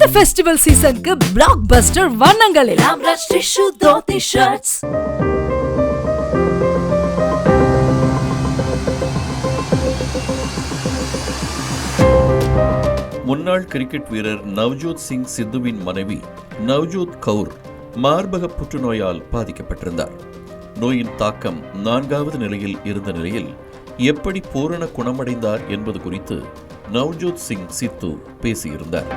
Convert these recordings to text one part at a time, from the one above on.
இந்த ஃபெஸ்டிவல் சீசனுக்கு blockbuster வண்ணங்களில். ராம்ராஜ் டிஷ்யூ தோத்தி ஷர்ட்ஸ் முன்னாள் கிரிக்கெட் வீரர் நவ்ஜோத் சிங் சித்துவின் மனைவி நவ்ஜோத் கவுர் மார்பக புற்றுநோயால் பாதிக்கப்பட்டிருந்தார். நோயின் தாக்கம் நான்காவது நிலையில் இருந்த நிலையில் எப்படி பூரண குணமடைந்தார் என்பது குறித்து நவ்ஜோத் சிங் சித்து பேசியிருந்தார்.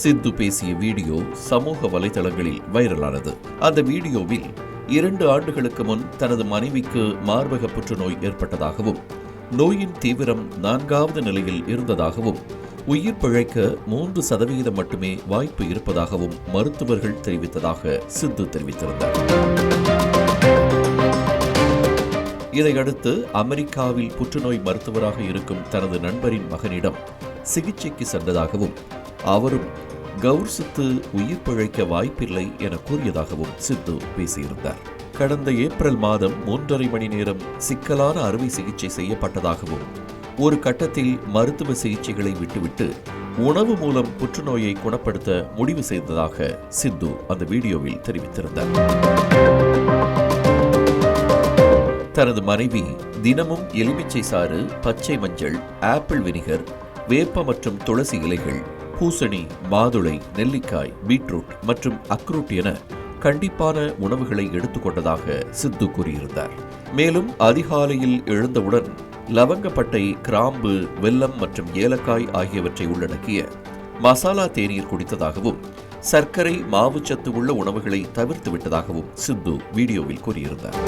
சித்து பேசிய வீடியோ சமூக வலைதளங்களில் வைரலானது. அந்த வீடியோவில் இரண்டு ஆண்டுகளுக்கு முன் தனது மனைவிக்கு மார்பக புற்றுநோய் ஏற்பட்டதாகவும் நோயின் தீவிரம் நான்காவது நிலையில் இருந்ததாகவும் உயிர் பிழைக்க மூன்று சதவிகிதம் மட்டுமே வாய்ப்பு இருப்பதாகவும் மருத்துவர்கள் தெரிவித்ததாக சித்து தெரிவித்திருந்தார். இதையடுத்து அமெரிக்காவில் புற்றுநோய் மருத்துவராக இருக்கும் தனது நண்பரின் மகனிடம் சிகிச்சைக்கு சென்றதாகவும் அவரும் கவுர் சித்து உயிர் பிழைக்க வாய்ப்பில்லை என கூறியதாகவும் சித்து பேசியிருந்தார். கடந்த ஏப்ரல் மாதம் மூன்றரை மணி நேரம் சிக்கலான அறுவை சிகிச்சை செய்யப்பட்டதாகவும் ஒரு கட்டத்தில் மருத்துவ சிகிச்சைகளை விட்டுவிட்டு உணவு மூலம் புற்றுநோயை குணப்படுத்த முடிவு செய்ததாக சித்து அந்த வீடியோவில் தெரிவித்திருந்தார். தனது மனைவி தினமும் எலுமிச்சை சாறு பச்சை மஞ்சள் ஆப்பிள் வினிகர் வேப்ப மற்றும் துளசி இலைகள் பூசணி மாதுளை நெல்லிக்காய் பீட்ரூட் மற்றும் அக்ரூட் என கண்டிப்பான உணவுகளை எடுத்துக்கொண்டதாக சித்து கூறியிருந்தார். மேலும் அதிகாலையில் எழுந்தவுடன் லவங்கப்பட்டை கிராம்பு வெல்லம் மற்றும் ஏலக்காய் ஆகியவற்றை உள்ளடக்கிய மசாலா தேநீர் குடித்ததாகவும் சர்க்கரை மாவுச்சத்து உள்ள உணவுகளை தவிர்த்து விட்டதாகவும் சித்து வீடியோவில் கூறியிருந்தார்.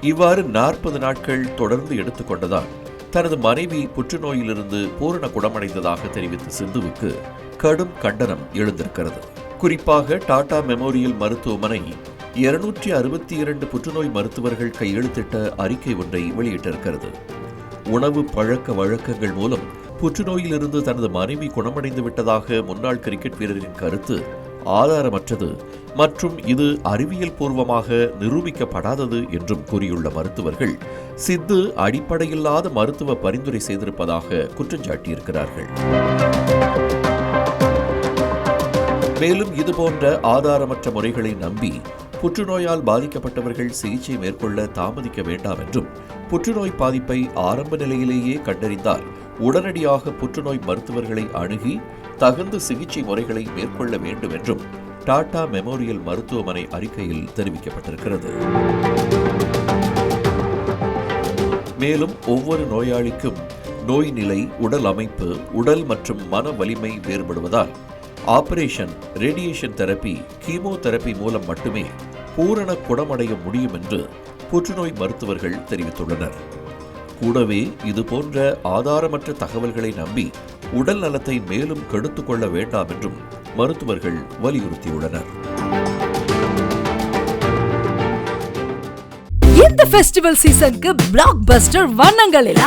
இவ்வாறு நாற்பது நாட்கள் தொடர்ந்து எடுத்துக்கொண்டதால் தனது மனைவி புற்றுநோயிலிருந்து பூரண குணமடைந்ததாக தெரிவித்த சிந்துவுக்கு கடும் கண்டனம் எழுந்திருக்கிறது. குறிப்பாக டாடா மெமோரியல் மருத்துவமனை இருநூற்றி அறுபத்தி இரண்டு புற்றுநோய் மருத்துவர்கள் கையெழுத்திட்ட அறிக்கை ஒன்றை வெளியிட்டிருக்கிறது. உணவு பழக்க வழக்கங்கள் மூலம் புற்றுநோயிலிருந்து தனது மனைவி குணமடைந்து விட்டதாக முன்னாள் கிரிக்கெட் வீரரின் கருத்து ஆதாரமற்றது மற்றும் இது அறிவியல் பூர்வமாக நிரூபிக்கப்படாதது என்றும் கூறியுள்ள மருத்துவர்கள் சித்து அடிப்படையில்லாத மருத்துவ பரிந்துரை செய்திருப்பதாக குற்றஞ்சாட்டியிருக்கிறார்கள் மேலும் இதுபோன்ற ஆதாரமற்ற முறைகளை நம்பி புற்றுநோயால் பாதிக்கப்பட்டவர்கள் சிகிச்சை மேற்கொள்ள தாமதிக்க வேண்டாம் என்றும் புற்றுநோய் பாதிப்பை ஆரம்ப நிலையிலேயே கண்டறிந்தால் உடனடியாக புற்றுநோய் மருத்துவர்களை அணுகி தகுந்த சிகிச்சை முறைகளை மேற்கொள்ள வேண்டும் என்றும் டாடா மெமோரியல் மருத்துவமனை அறிக்கையில் தெரிவிக்கப்பட்டிருக்கிறது. மேலும் ஒவ்வொரு நோயாளிக்கும் நோய் நிலை உடல் அமைப்பு உடல் மற்றும் மன வலிமை வேறுபடுவதால் ஆபரேஷன் ரேடியேஷன் தெரப்பி கீமோதெரப்பி மூலம் மட்டுமே பூரண குணமடைய முடியும் என்று புற்றுநோய் மருத்துவர்கள் தெரிவித்துள்ளனர். கூடவே இது போன்ற ஆதாரமற்ற தகவல்களை நம்பி உடல் நலத்தை மேலும் கெடுத்துக் கொள்ள வேண்டாம் என்றும் மருத்துவர்கள் வலியுறுத்தியுள்ளனர். இந்த ஃபெஸ்டிவல் சீசனுக்கு பிளாக் பஸ்டர் வண்ணங்களில்